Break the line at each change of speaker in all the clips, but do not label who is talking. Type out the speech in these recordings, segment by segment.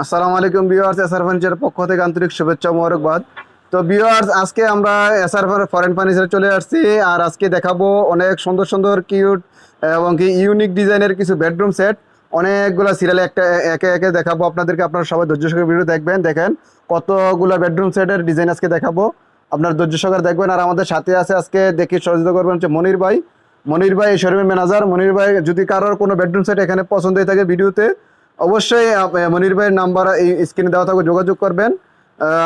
আসসালামু আলাইকুম viewers SR ফার্নিচারের পক্ষ থেকে আন্তরিক শুভেচ্ছা মোবারকবাদ। তো ভিউয়ার্স, আজকে আমরা এসআর ফরেন ফার্নিচারে চলে আসছি আর আজকে দেখাবো অনেক সুন্দর সুন্দর কিউট এবং কি ইউনিক ডিজাইনের কিছু বেডরুম সেট অনেকগুলো সিরিয়ালে একটা একে একে দেখাবো আপনাদেরকে। আপনারা সবাই ধৈর্য সহকারে ভিডিও দেখবেন। দেখেন কতগুলো বেডরুম সেটের ডিজাইন আজকে দেখাবো। আপনার ধৈর্য সহকারে দেখবেন। আর আমাদের সাথে আছে আজকে দেখি সহযোগিতা করবেন হচ্ছে মনির ভাই। মনির ভাই শোরুমের ম্যানেজার মনির ভাই, যদি কারোর কোনো বেডরুম সেট এখানে পছন্দ হয়ে থাকে ভিডিওতে অবশ্যই মনির ভাইয়ের নাম্বার এই স্ক্রিনে দেওয়া থাকবে যোগাযোগ করবেন।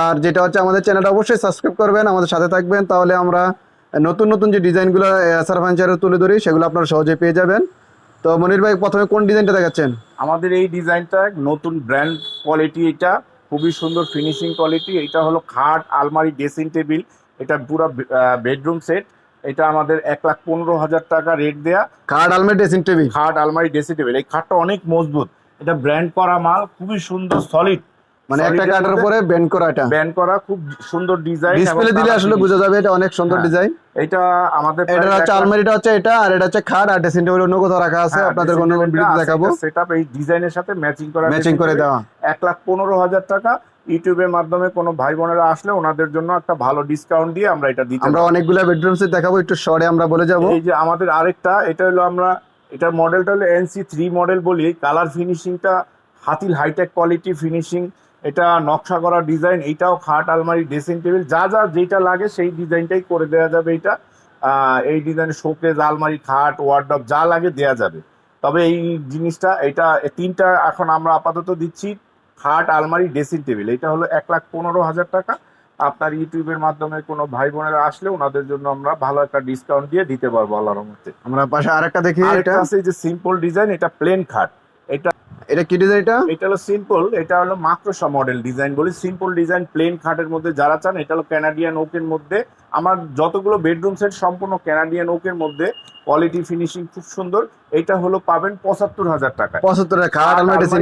আর যেটা হচ্ছে আমাদের চ্যানেলটা অবশ্যই সাবস্ক্রাইব করবেন আমাদের সাথে থাকবেন তাহলে আমরা নতুন নতুন যে ডিজাইনগুলো এসার ফার্নিচারে তুলে ধরি সেগুলো আপনারা সহজে পেয়ে যাবেন। তো মনির ভাই প্রথমে কোন ডিজাইনটা দেখাচ্ছেন?
আমাদের এই ডিজাইনটা নতুন ব্র্যান্ড কোয়ালিটি এটা খুবই সুন্দর ফিনিশিং কোয়ালিটি এটা হলো খাট আলমারি ড্রেসিং টেবিল এটা পুরো বেডরুম সেট এটা আমাদের এক লাখ পনেরো হাজার টাকা রেট দেয়া।
খাট আলমারি ড্রেসিং টেবিল
খাট আলমারি ড্রেসিং টেবিল এই খাটটা অনেক মজবুত। এটা ব্র্যান্ড করা মাল খুবই সুন্দর সলিড
মানে একটা কার্ডের উপরে বেন্ড করা এটা।
ব্যান্ড করা খুব সুন্দর ডিজাইন
ডিসপ্লে দিলে আসলে বোঝা যাবে এটা অনেক সুন্দর
হ্যাঁ।
ডিজাইন
এটা আমাদের
এটা হচ্ছে আলমারিটা হচ্ছে এটা আর এটা হচ্ছে খাট আর ড্রেসিং টেবিল অন্য কোথাও রাখা
হ্যাঁ,
আছে আপনাদের কোনো ভিডিওতে দেখাবো।
সেট আপ এই ডিজাইনের সাথে ম্যাচিং করা
ম্যাচিং করে দেওয়া।
এক লাখ পনেরো হাজার টাকা। ইউটিউবের মাধ্যমে কোনো ভাই বোনেরা আসলে ওনাদের জন্য একটা ভালো ডিসকাউন্ট দিয়ে আমরা এটা দিতে
আমরা অনেকগুলো বেডরুম সেট দেখাবো একটু শর্টে আমরা বলে যাব।
এই যে আমাদের আরেকটা এটা হলো আমরা এটার মডেলটা হলো এনসি থ্রি মডেল বলি। কালার ফিনিশিংটা হাতিল হাইটেক কোয়ালিটি ফিনিশিং এটা নকশা করা ডিজাইন এইটাও খাট, আলমারি ড্রেসিং টেবিল যা যা যেটা লাগে সেই ডিজাইনটাই করে দেওয়া যাবে এটা। এই ডিজাইন শোকেজ আলমারি, খাট ওয়ার্ডব যা লাগে দেওয়া যাবে। তবে এই জিনিসটা, এটা তিনটা এখন আমরা আপাতত দিচ্ছি, খাট, আলমারি ড্রেসিং টেবিল এটা হলো এক লাখ পনেরো হাজার টাকা। আপনার ইউটিউবের মাধ্যমে কোনো ভাই বোনেরা আসলে ওনাদের জন্য আমরা ভালো একটা ডিসকাউন্ট দিয়ে দিতে পারব আল্লাহর মধ্যে
আমরা পাশে আরেকটা দেখি এটা।
আছে যে সিম্পল ডিজাইন এটা প্লেন খাট। এটা
এটা কি ডিজাইন এটা?
এটা হলো সিম্পল এটা হলো মাক্রোসা মডেল ডিজাইন বলি। সিম্পল ডিজাইন প্লেন খাটের মধ্যে যারা চান এটা হলো ক্যানাডিয়ান ওকের মধ্যে। আমার যতগুলো বেডরুম সেট সম্পূর্ণ ক্যানাডিয়ান ওকের মধ্যে। কোয়ালিটি ফিনিশিং খুব সুন্দর। এটা হলো পাবেন পঁচাত্তর হাজার টাকা
পঁচাত্তর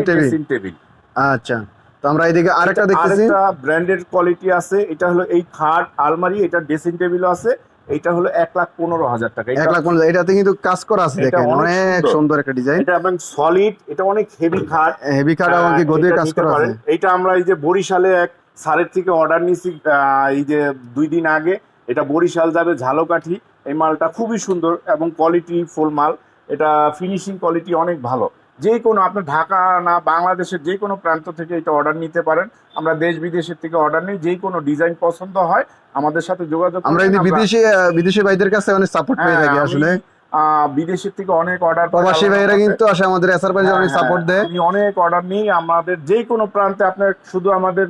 টেবিল
টেবিল
আচ্ছা। তো আমরা এইদিকে আরেকটা দেখতেছি।
ব্র্যান্ডেড কোয়ালিটি আছে। এটা হলো এই খাট আলমারি এটা ড্রেসিং টেবিলও আছে। এটা হলো এক লাখ পনেরো হাজার টাকা।
এক লাখ পঞ্চাশ এটাতে কিন্তু কাজ করা আছে দেখেন।
অনেক সুন্দর।
একটা ডিজাইন
এটা এবং সলিড এটা অনেক হেভি খাট।
হেভি খাট এবং গদির কাজ করা আছে।
এইটা আমরা এই যে বরিশালে এক সারের থেকে অর্ডার নিছি আহ, এই যে দুই দিন আগে। এটা বরিশাল যাবে ঝালকাঠি। এই মালটা খুবই সুন্দর এবং কোয়ালিটি ফুল মাল। এটা ফিনিশিং কোয়ালিটি অনেক ভালো। যে কোনো আপনার ঢাকা না বাংলাদেশের যে কোনো প্রান্ত থেকে এটা অর্ডার নিতে পারেন। আমরা দেশ বিদেশের থেকে অর্ডার নিই যে কোনো ডিজাইন পছন্দ হয় আমাদের সাথে যোগাযোগ
আমরা বিদেশি বিদেশি ভাইদের কাছে অনেক সাপোর্ট পেয়ে
হ্যাঁ,
থাকি আসলে।
আহ, বিদেশের থেকে অনেক অর্ডার
প্রবাসী ভাইরা কিন্তু আসে আমাদের এসআর অনেক
হ্যাঁ,
সাপোর্ট দেয়।
আমি অনেক অর্ডার নিই আমাদের যে কোনো প্রান্তে আপনার শুধু আমাদের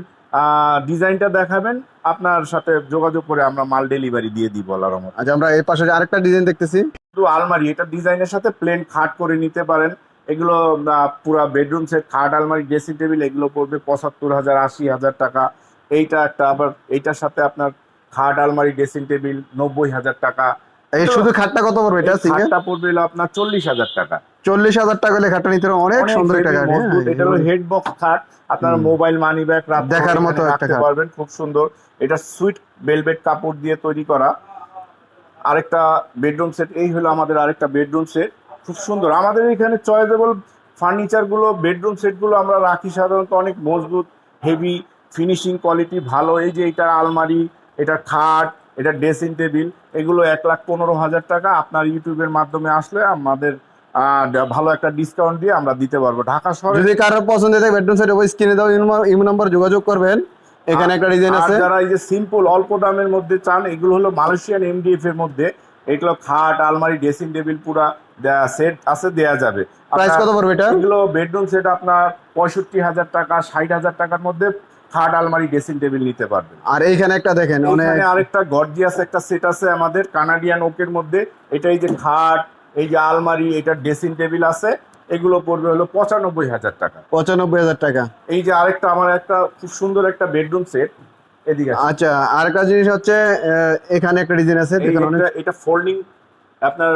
ডিজাইনটা দেখাবেন আপনার সাথে যোগাযোগ করে আমরা মাল ডেলিভারি দিয়ে দিই বলার
আচ্ছা আমরা এই পাশে আরেকটা ডিজাইন দেখতেছি।
শুধু আলমারি এটা ডিজাইনের সাথে প্লেন খাট করে নিতে পারেন। এগুলো পুরা বেডরুম সেট খাট আলমারি ড্রেসিং টেবিল এগুলো পড়বে পঁচাত্তর হাজার আশি হাজার টাকা। এইটা একটা আবার এইটার সাথে আপনার খাট আলমারি ড্রেসিং টেবিল নব্বই হাজার টাকা।
এই শুধু খাটটা কত পড়বে? এটা
খাটটা পড়বে হলো আপনার চল্লিশ হাজার টাকা।
চল্লিশ হাজার টাকা হলে খাটটা নিতে অনেক সুন্দর একটা গাড়ি হ্যাঁ।
এটা হলো হেড বক্স খাট। আপনার মোবাইল মানি ব্যাগ
দেখার মতো একটা
পারবেন। খুব সুন্দর। এটা সুইট বেলভেট কাপড় দিয়ে তৈরি করা। আরেকটা বেডরুম সেট এই হলো আমাদের আরেকটা বেডরুম সেট খুব সুন্দর। আমাদের এখানে চয়েজেবল ফার্নিচারগুলো বেডরুম সেটগুলো আমরা রাখি সাধারণত অনেক মজবুত হেভি ফিনিশিং কোয়ালিটি ভালো। এই যে এটা আলমারি এটা খাট এটা ড্রেসিং টেবিল এগুলো এক লাখ পনেরো হাজার টাকা আপনার ইউটিউবের মাধ্যমে আসলে আমাদের ভালো একটা ডিসকাউন্ট দিয়ে আমরা দিতে পারব। ঢাকা শহরে
যদি কারোর পছন্দ হয় বেডরুম সেট ওই স্ক্রিনে দাও ইমো নাম্বার যোগাযোগ করবেন। এখানে একটা ডিজাইন আছে।
যারা এই যে সিম্পল অল্প দামের মধ্যে চান এগুলো হলো মালয়েশিয়ান এমডিএফ এর মধ্যে। এগুলো খাট আলমারি ড্রেসিং টেবিল পুরা সেট আছে দেয়া যাবে।
প্রাইস কত পড়বে এটা?
এগুলো বেডরুম সেট আপনার পঁয়ষট্টি হাজার টাকা ষাট হাজার টাকার মধ্যে খাট আলমারি ড্রেসিং টেবিল নিতে পারবেন।
আর এইখানে একটা দেখেন
এখানে আরেকটা গর্জিয়াস একটা সেট আছে আমাদের কানাডিয়ান ওকের মধ্যে। এটা এই যে খাট এই যে আলমারি এটা ড্রেসিং টেবিল আছে। এগুলো পড়বে হলো পঁচানব্বই হাজার টাকা।
পঁচানব্বই হাজার টাকা।
এই যে আরেকটা আমার একটা খুব সুন্দর একটা বেডরুম সেট এদিকে
আচ্ছা আরেকটা জিনিস হচ্ছে এখানে একটা ডিজাইন আছে
এটা ফোল্ডিং আপনার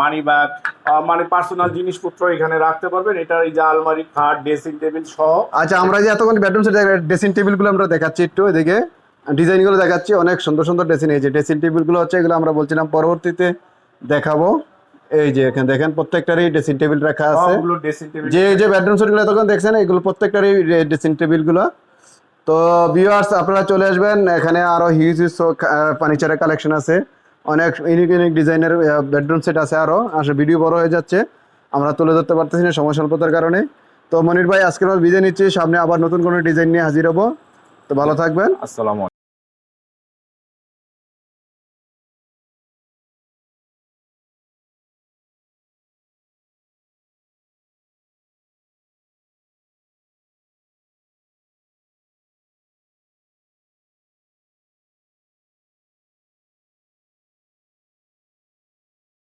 মানি ব্যাগ মানে পার্সোনাল জিনিসপত্র এখানে রাখতে পারবেন। এটা এই যে আলমারি খাট ড্রেসিং টেবিল সহ।
আচ্ছা আমরা যে এতক্ষণ বেডরুম সেট ড্রেসিং টেবিলগুলো আমরা দেখাচ্ছি একটু এদিকে ডিজাইনগুলো দেখাচ্ছি অনেক সুন্দর সুন্দর ড্রেসিং এই যে ড্রেসিং টেবিলগুলো হচ্ছে এগুলো আমরা বলছিলাম পরবর্তীতে দেখাবো। এই যে এখানে দেখেন প্রত্যেকটারই ড্রেসিং টেবিল রাখা আছে। যে যে বেডরুম সেটগুলো তখন দেখছেন এগুলো প্রত্যেকটারই ড্রেসিং টেবিলগুলো তো ভিউয়ার্স আপনারা চলে আসবেন এখানে আরও হিউজ হিউজ ফার্নিচারের কালেকশন আছে। অনেক ইউনিক ইউনিক ডিজাইনের বেডরুম সেট আছে আরও আসলে ভিডিও বড় হয়ে যাচ্ছে। আমরা তুলে ধরতে পারতেছি না সময় স্বল্পতার কারণে। তো মনির ভাই আজকে আমরা বিদায় নিচ্ছি। সামনে আবার নতুন কোনো ডিজাইন নিয়ে হাজির হব। তো ভালো থাকবেন।
আসসালামু